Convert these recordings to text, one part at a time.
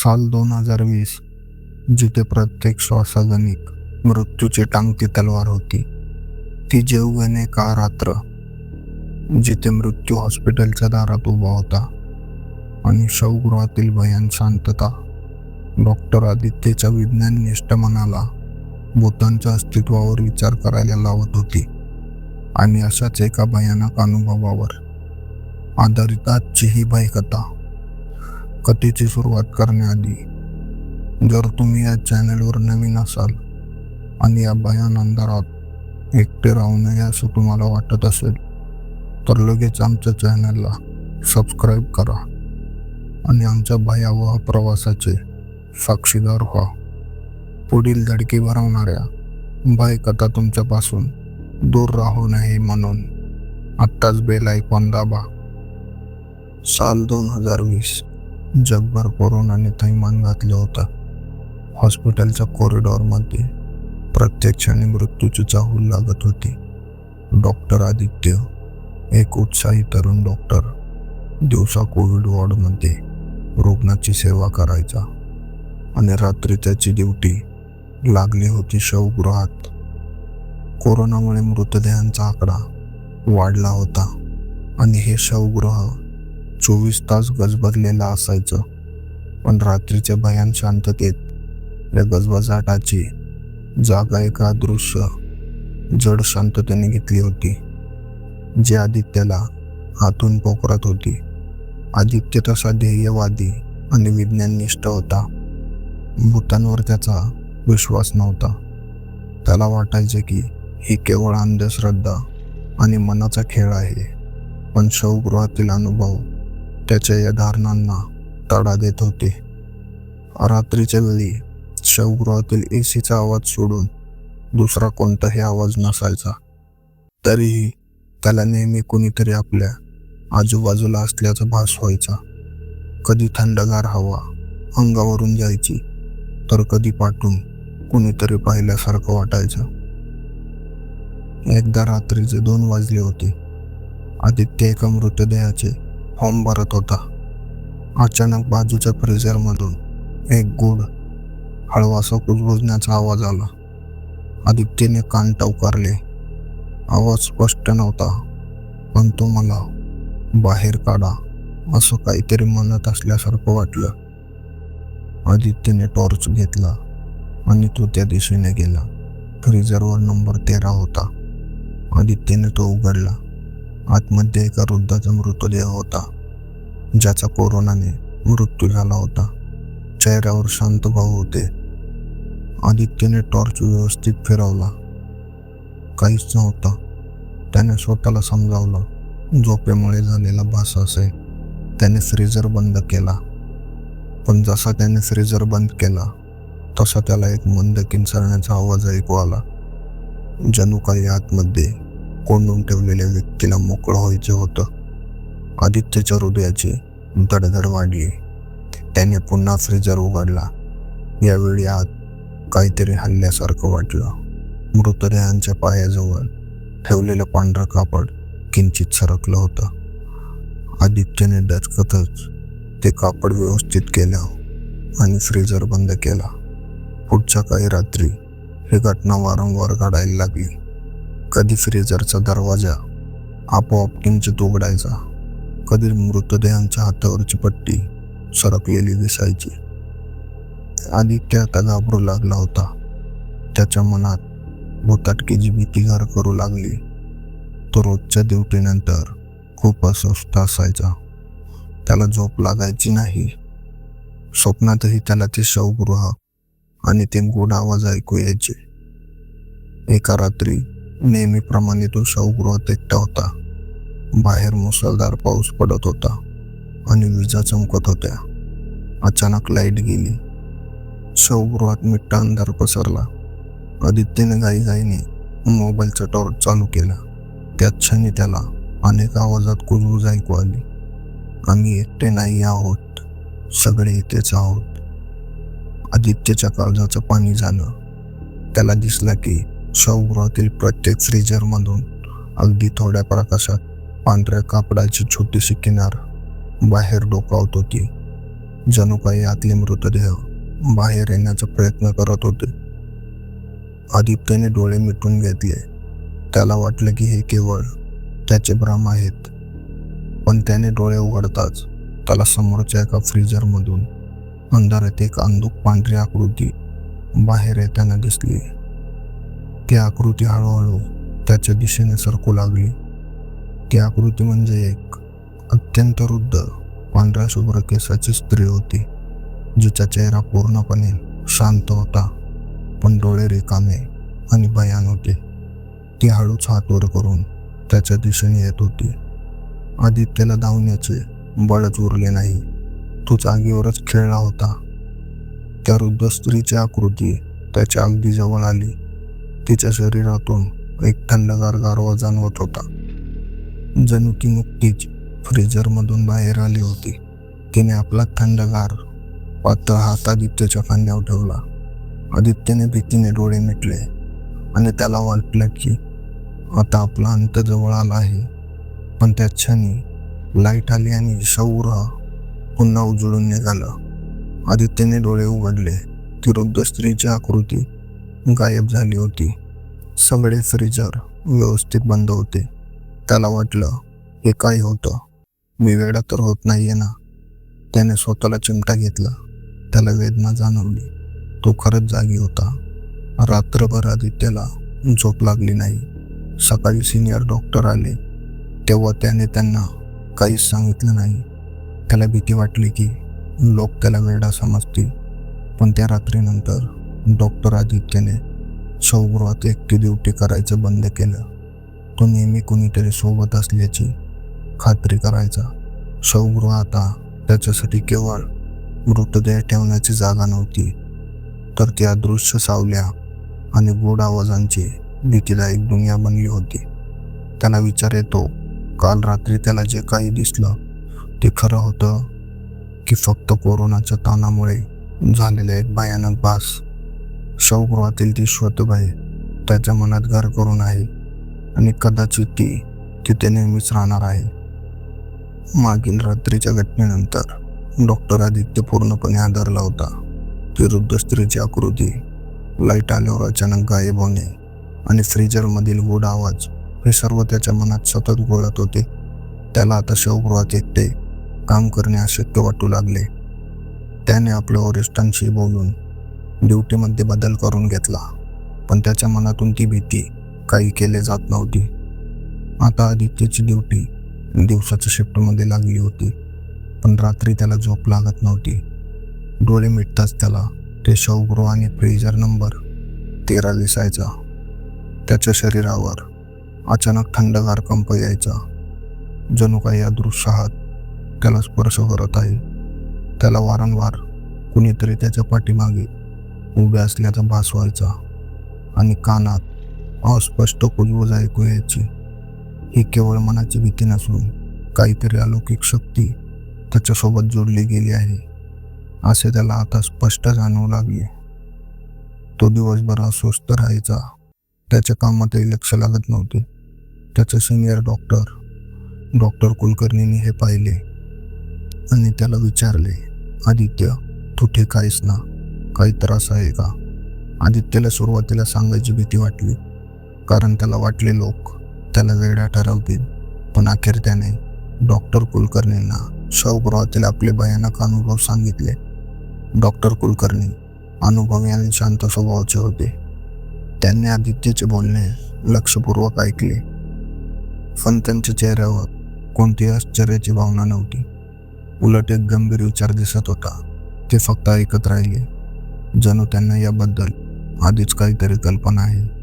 साल दोन हजार वीस जिथे प्रत्येक श्वासाजनिक मृत्यूची टांगती तलवार होती. ती जेवगणे का रात्र जिथे मृत्यू हॉस्पिटलच्या दारात उभा होता आणि शवगृहातील भयान शांतता डॉक्टर आदित्यच्या विज्ञाननिष्ठ मनाला भूतांच्या अस्तित्वावर विचार करायला लावत होती आणि अशाच एका भयानक अनुभवावर आधारित आजची ही भयकथा कथेची सुरुवात करण्याआधी जर तुम्ही या चॅनलवर नवीन असाल आणि या भयान अंधारात एकटे राहू नये असं तुम्हाला वाटत असेल तर लगेच आमच्या चॅनलला सबस्क्राईब करा आणि आमच्या भयावह प्रवासाचे साक्षीदार व्हा. पुढील धडकी भरवणाऱ्या भयकथा तुमच्यापासून दूर राहू नये म्हणून आत्ताच बेल ऐकून दाबा. साल दोन हजार वीस. जगभर कोरोनाने थैमान घातलं होतं. हॉस्पिटलच्या कॉरिडॉरमध्ये प्रत्यक्षाने मृत्यूची चाहूल लागत होती. डॉक्टर आदित्य एक उत्साही तरुण डॉक्टर दिवसा कोविड वॉर्डमध्ये रुग्णाची सेवा करायचा आणि रात्री त्याची ड्युटी लागली होती शवगृहात. कोरोनामुळे मृतदेहांचा आकडा वाढला होता आणि हे शवगृह चोवीस तास गजबजलेलं असायचं. पण रात्रीच्या भयान शांततेत या गजबजाटाची जागा एका अदृश्य जड शांततेने घेतली होती जी आदित्यला हातून पोखरत होती. आदित्य तसा ध्येयवादी आणि विज्ञाननिष्ठ होता. भूतांवर त्याचा विश्वास नव्हता. त्याला वाटायचे की ही केवळ अंधश्रद्धा आणि मनाचा खेळ आहे पण शवगृहातील अनुभव त्याच्या या धारणांना तडा देत होते. रात्रीच्या वेळी शवगृहातील ए सीचा आवाज सोडून दुसरा कोणताही आवाज नसायचा. तरीही त्याला नेहमी कुणीतरी आपल्या आजूबाजूला असल्याचा भास व्हायचा. कधी थंडगार हवा अंगावरून जायची तर कधी पाठून कुणीतरी पाहिल्यासारखं वाटायचं. एकदा रात्रीचे दोन वाजले होते. आदित्य एका मृतदेहाचे फॉर्म भरत होता. अचानक बाजूच्या फ्रीझरमधून एक गुड हळवासा कुजबुजण्याचा आवाज आला. आदित्यने कान टवकारले. आवाज स्पष्ट नव्हता पण तो मला बाहेर काढा असं काहीतरी म्हणत असल्यासारखं वाटलं. आदित्यने टॉर्च घेतला आणि तो त्या दिशेने गेला. फ्रिजरवर नंबर तेरा होता. आदित्यने तो उघडला. आतमध्ये एका वृद्धाचा मृतदेह होता ज्याचा कोरोनाने मृत्यू झाला होता. चेहऱ्यावर शांत भाऊ होते. आदित्यने टॉर्च व्यवस्थित फिरवला. काहीच नव्हतं. त्याने स्वतःला समजावलं. झोपेमुळे झालेला भास असेल त्याने फ्रीजर बंद केला. पण जसा त्याने फ्रीजर बंद केला तसा त्याला एक मंद किंचाळण्याचा आवाज ऐकू आला. जणू काही आतमध्ये कोंडून ठेवलेल्या व्यक्तीला मोकळं व्हायचं होतं. आदित्यच्या हृदयाची धडधड वाढली. त्याने पुन्हा फ्रीजर उघडला. यावेळी आत काहीतरी हल्ल्यासारखं वाटलं. मृतदेहांच्या पायाजवळ ठेवलेलं पांढरं कापड किंचित सरकलं होतं. आदित्यने डचकतच ते कापड व्यवस्थित केलं आणि फ्रीजर बंद केला. पुढच्या काही रात्री ही घटना वारंवार घडायला लागली. कधी फ्रीजरचा दरवाजा आपोआप किंचित उघडायचा. कधी मृतदेहांच्या हातावरची पट्टी सरकलेली दिसायची. आदित्य आता घाबरू लागला होता. त्याच्या मनात भूताटकीची भीती घर करू लागली तो रोजच्या ड्युटीनंतर खूप अस्वस्थ असायचा. त्याला झोप लागायची नाही. स्वप्नातही त्याला ते शवगृह आणि ते गोड आवाज ऐकू यायचे. एका रात्री नेहमीप्रमाणे तो शवगृहात एकटा होता. बाहेर मुसळधार पाऊस पडत होता आणि विजा चमकत होत्या. अचानक लाइट गेली. शवगृहात मिठ्ठा अंधार पसरला. आदित्यने घाईघाईने मोबाईलचा टॉर्च चालू केला. त्याच क्षणी त्याला अनेक आवाजात कुजबूज ऐकू आली. आम्ही एकटे नाही आहोत. सगळे इथेच आहोत. आदित्यच्या काळजाचं पाणी झालं. त्याला दिसला की शवगृहातील प्रत्येक फ्रीजरमधून अगदी थोड्या प्रकाशात पांढऱ्या कापडाची छोटीशी किनार बाहेर डोकावत होती. जणू काही आतले मृतदेह बाहेर येण्याचा प्रयत्न करत होते. आदित्यने डोळे मिटून घेतले. त्याला वाटलं की हे केवळ त्याचे भ्रम आहेत. पण त्याने डोळे उघडताच त्याला समोरच्या एका फ्रीजरमधून अंधारात एक अंधूक पांढरी आकृती बाहेर येताना दिसली. ती आकृती हळूहळू त्याच्या दिशेने सरकू लागली. ती आकृती म्हणजे एक अत्यंत वृद्ध पांढऱ्या शुभ्र केसाची स्त्री होती जिचा चेहरा पूर्णपणे शांत होता पण डोळे रिकामे आणि भयान होते. ती हळूच हात वर करून त्याच्या दिशेने येत होती. आदित्यला धावण्याचे बळच उरले नाही. तो जागेवरच खेळला होता. त्या वृद्ध स्त्रीची आकृती त्याच्या अगदी जवळ आली. तिच्या शरीरातून एक थंडगार गारवा जाणवत होता. जणू ती नुकतीच फ्रीजरमधून बाहेर आली होती. तिने आपला थंडगार पातळ हात आदित्यच्या खांद्यावर ठेवला. आदित्यने भीतीने डोळे मिटले आणि त्याला वाटलं की आता आपला अंत जवळ आला आहे. पण त्या क्षणी लाइट आली आणि शौर पुन्हा उजळून निघालं. आदित्यने डोळे उघडले. ती वृद्ध स्त्रीची आकृती गायब झाली होती. सगळे फ्रीजर व्यवस्थित बंद होते. त्याला वाटलं हे काय होतं? मी वेडा तर होत नाहीये ना. त्याने स्वतःला चिमटा घेतला. त्याला वेदना जाणवली. तो खरंच जागी होता. रात्रभर आदित्यला झोप लागली नाही. सकाळी सिनियर डॉक्टर आले. तेव्हा त्याने त्यांना काहीच सांगितलं नाही. त्याला भीती वाटली की लोक त्याला वेडा समजतील. पण त्या रात्रीनंतर डॉक्टर आदित्यने शवगृहात एकटी ड्युटी करायचं बंद केलं. तो नेहमी कुणीतरी सोबत असल्याची खात्री करायचा. शवगृह आता त्याच्यासाठी केवळ मृतदेह ठेवण्याची जागा नव्हती तर ती अदृश्य सावल्या आणि गोड आवाजांची भीतीदायक दुनिया बनली होती. त्याला विचार येतो काल रात्री त्याला जे काही दिसलं ते खरं होतं की फक्त कोरोनाच्या ताणामुळे झालेला एक भयानक भास शवगृहातील ती श्वतबाई त्याच्या मनात घर करून आहे आणि कदाचित ती तिथे नेहमीच राहणार आहे. मागील रात्रीच्या घटनेनंतर डॉक्टर आदित्य पूर्णपणे आदरला होता. ती वृद्ध स्त्रीची आकृती लाइट आल्यावर अचानक गायब होणे आणि फ्रीजरमधील गोड आवाज हे सर्व त्याच्या मनात सतत गोळत होते. त्याला आता शवगृहात एकटे काम करणे अशक्य वाटू लागले. त्याने आपल्या वरिष्ठांशी बोलून ड्युटीमध्ये बदल करून घेतला पण त्याच्या मनातून ती भीती काही केले जात नव्हती. आता आदित्यची ड्युटी दिवसाच्या शिफ्टमध्ये लागली होती पण रात्री त्याला झोप लागत नव्हती. डोळे मिटताच त्याला ते शवगृह आणि फ्रीजर नंबर तेरा दिसायचा. त्याच्या शरीरावर अचानक थंडगार कंप यायचा. जणू काही अदृश्य हात त्याला स्पर्श करत आहे. त्याला वारंवार कुणीतरी त्याच्या पाठीमागे उभ्या असल्याचा भास व्हायचा आणि कानात अस्पष्ट कुजबुज ऐकू यायची. ही केवळ मनाची भीती नसून काहीतरी अलौकिक शक्ती त्याच्यासोबत जोडली गेली आहे असे त्याला आता स्पष्ट जाणवू लागले. तो दिवसभर अस्वस्थ राहायचा. त्याच्या कामातही लक्ष लागत नव्हते. त्याचे सिनियर डॉक्टर डॉक्टर कुलकर्णींनी हे पाहिले आणि त्याला विचारले आदित्य तू ठीक आहेस ना? काही त्रास आहे का? आदित्यला सुरुवातीला सांगायची भीती वाटली. कारण त्याला वाटले लोक त्याला वेड्या ठरवतील. पण अखेर त्याने डॉक्टर कुलकर्णींना शवगृहातील आपले भयानक अनुभव सांगितले. डॉक्टर कुलकर्णी अनुभवी आणि शांत स्वभावाचे होते. त्यांनी आदित्यचे बोलणे लक्षपूर्वक ऐकले. पण त्यांच्या चेहऱ्यावर कोणतीही आश्चर्याची भावना नव्हती. उलट एक गंभीर विचार दिसत होता. ते फक्त ऐकत राहिले. जणू त्यांना याबद्दल आधीच काहीतरी कल्पना आहे.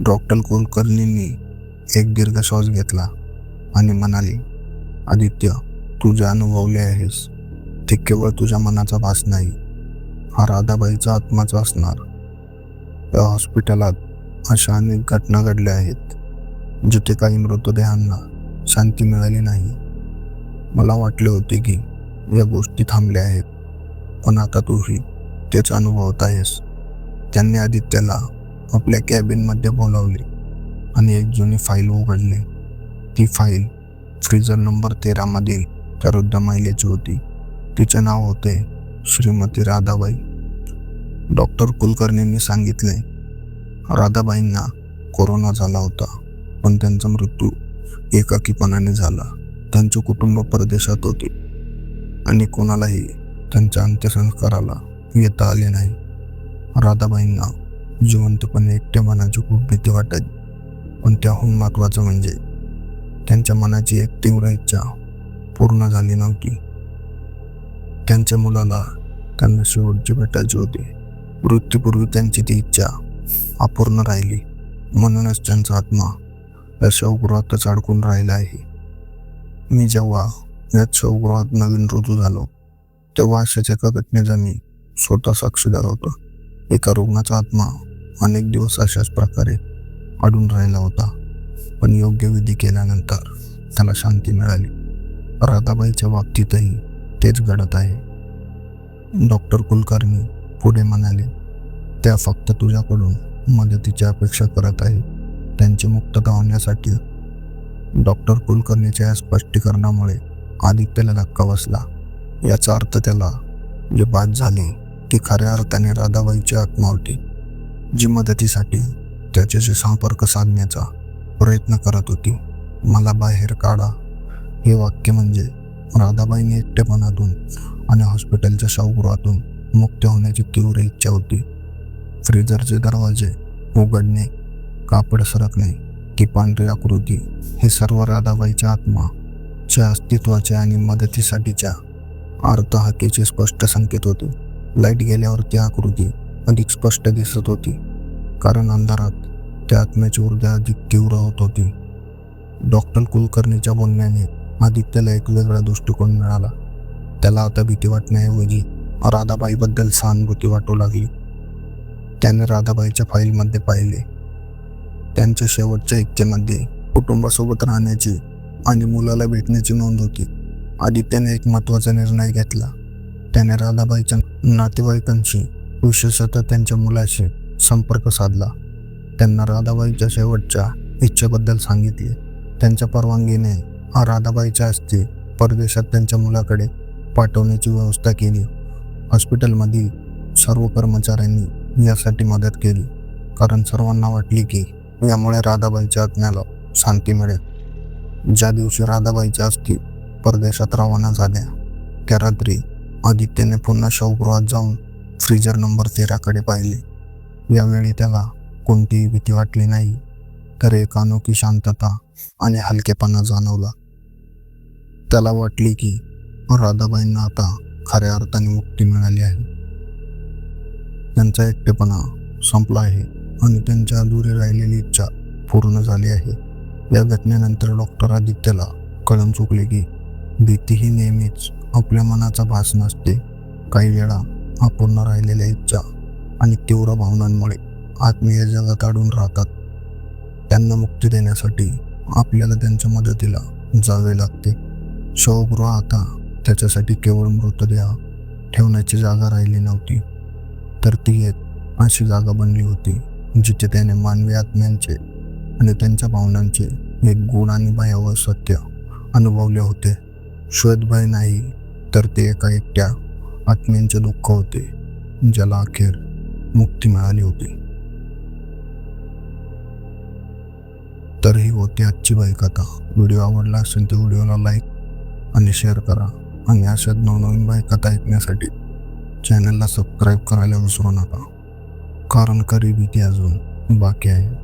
डॉक्टर कुलकर्णींनी एक दीर्घ श्वास घेतला आणि म्हणाली आदित्य तू जे अनुभवले आहेस ते केवळ तुझ्या मनाचा भास नाही हा राधाबाईचा आत्माचा असणार. या हॉस्पिटलात अशा अनेक घटना घडल्या आहेत जिथे काही मृतदेहांना शांती मिळाली नाही. मला वाटले होते की या गोष्टी थांबल्या आहेत पण आता तूही तेच अनुभवत आहेस त्यांनी आदित्यला आपल्या कॅबिनमध्ये बोलावले आणि एक जुनी फाईल उघडली. ती फाईल फ्रीजर नंबर तेरामधील त्या वृद्ध महिलेची होती. तिचे नाव होते श्रीमती राधाबाई. डॉक्टर कुलकर्णींनी सांगितले राधाबाईंना कोरोना झाला होता पण त्यांचा मृत्यू एकाकीपणाने झाला. त्यांचे कुटुंब परदेशात होते आणि कोणालाही त्यांच्या अंत्यसंस्काराला येता आले नाही. राधाबाईंना जिवंतपणे एकट्या मनाची खूप भीती वाटायची पण त्याहून महत्त्वाचं म्हणजे त्यांच्या मनाची एक तीव्र इच्छा पूर्ण झाली नव्हती. त्यांच्या मुलाला त्यांना शेवटची भेटायची होती. मृत्यूपूर्वी त्यांची ती इच्छा अपूर्ण राहिली. म्हणूनच त्यांचा आत्मा या शवगृहातच अडकून राहिला आहे. मी जेव्हा या शवगृहात नवीन ऋतू झालो तेव्हा अशाच एका घटनेचा मी स्वतः साक्षीदार होता. एका रुग्णाचा आत्मा अनेक दिवस अशाच प्रकारे अडून राहिला होता. पण योग्य विधी केल्यानंतर त्याला शांती मिळाली. राधाबाईच्या बाबतीतही तेच घडत आहे. डॉक्टर कुलकर्णी पुढे म्हणाले त्या फक्त तुझ्याकडून मदतीची अपेक्षा करत आहे. त्यांची मुक्तता होण्यासाठी डॉक्टर कुलकर्णीच्या या स्पष्टीकरणामुळे आदित्यला धक्का बसला. याचा अर्थ त्याला जे बाद झाले ती खऱ्या अर्थाने राधाबाईची आत्मा होती जी मदतीसाठी त्याच्याशी संपर्क साधण्याचा प्रयत्न करत होती. मला बाहेर काढा. हे वाक्य म्हणजे राधाबाईने एकटेपणातून आणि हॉस्पिटलच्या शवगृहातून मुक्त होण्याची तीव्र इच्छा होती. फ्रीजरचे दरवाजे उघडणे कापड सरकणे ती पांढरी आकृती हे सर्व राधाबाईच्या आत्माच्या अस्तित्वाच्या आणि मदतीसाठीच्या अर्थहाकेचे स्पष्ट संकेत होते. लाइट गेल्यावर ती आकृती अधिक स्पष्ट दिसत होती. कारण अंधारात त्या आत्म्याची ऊर्जा अधिक तीव्र होत होती. डॉक्टर कुलकर्णीच्या बोलण्याने आदित्यला एक वेगळा दृष्टिकोन मिळाला. त्याला आता भीती वाटण्याऐवजी राधाबाईबद्दल सहानुभूती वाटू लागली. त्याने राधाबाईच्या फाईलमध्ये पाहिले. त्यांच्या शेवटच्या इच्छेमध्ये कुटुंबासोबत राहण्याची आणि मुलाला भेटण्याची नोंद होती. आदित्यने एक महत्त्वाचा निर्णय घेतला. त्याने राधाबाईच्या नातेवाईकांशी विशेषतः त्यांच्या मुलाशी संपर्क साधला. त्यांना राधाबाईच्या शेवटच्या इच्छेबद्दल सांगितले. त्यांच्या परवानगीने राधाबाईच्या हस्ते परदेशात त्यांच्या मुलाकडे पाठवण्याची व्यवस्था केली. हॉस्पिटलमधील सर्व कर्मचाऱ्यांनी यासाठी मदत केली. कारण सर्वांना वाटली की यामुळे राधाबाईच्या आज्ञाला शांती मिळेल. ज्या दिवशी राधाबाईच्या अस्थि परदेशात रवाना झाल्या त्या रात्री आदित्यने पुन्हा शवगृहात जाऊन फ्रीजर नंबर तेराकडे पाहिले. यावेळी त्याला कोणतीही भीती वाटली नाही तर एक अनोखी शांतता आणि हलकेपणा जाणवला. त्याला वाटली की राधाबाईंना आता खऱ्या अर्थाने मुक्ती मिळाली आहे. त्यांचा एकटेपणा संपला आहे आणि त्यांच्या अधुरी राहिलेली इच्छा पूर्ण झाली आहे. या घटनेनंतर डॉक्टर आदित्यला कळून चुकले की भीती ही नेहमीच आपल्या मनाचा भास नसते. काही वेळा अपूर्ण राहिलेल्या इच्छा आणि तीव्र भावनांमुळे आत्मीय जगात अडून राहतात. त्यांना मुक्ती देण्यासाठी आपल्याला त्यांच्या मदतीला जावे लागते. शवगृह आता त्याच्यासाठी केवळ मृतदेह ठेवण्याची जागा राहिली नव्हती तर ती एक अशी जागा बनली होती जिथे त्याने मानवी आत्म्यांचे आणि त्यांच्या भावनांचे एक गुण आणि भयावह सत्य अनुभवले होते. श्वेतभय नाही तर ते एका एकट्या आत्म्यांचे दुःख होते ज्याला अखेर मुक्ती मिळाली होती. तर ही होती आजची बायकथा व्हिडिओ आवडला असेल तर व्हिडिओला लाईक आणि शेअर करा. आणि अशाच नवनवीन बायकथा ऐकण्यासाठी चॅनलला सबस्क्राईब करायला विसरू नका. कारण करीबी ती अजून बाकी आहे.